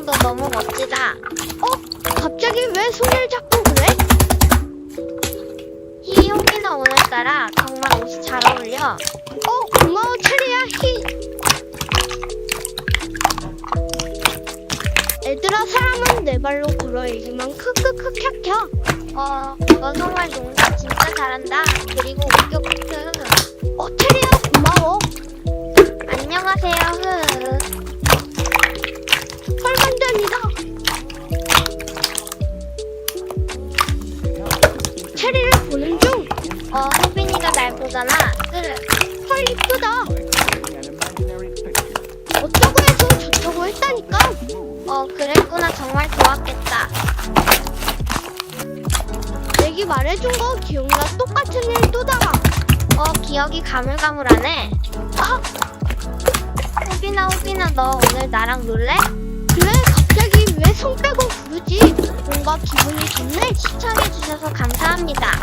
너 너무 멋지다. 어? 갑자기 왜 손을 잡고 그래? 히 호빈아 오늘따라 정말 옷이 잘 어울려. 어 고마워 체리야 히 얘들아 사람은 내 발로 걸어야지만 크크크 캬캬 어, 너 정말 농구 진짜 잘한다. 그리고 웃겨 크크. 어 체리야 고마워 안녕하세요 흐. 체리를 보는 중 어 호빈이가 날 보잖아. 흐. 헐 이쁘다 어쩌고 해서 저쩌고 했다니까 어 그랬구나 정말 좋았겠다. 내기 말해준 거 기억나 똑같은 일 또다가 어 기억이 가물가물하네. 아 호빈아 호빈아 너 오늘 나랑 놀래? 그래 갑자기 왜 손 빼고 뭔가 기분이 좋네 시청해주셔서 감사합니다.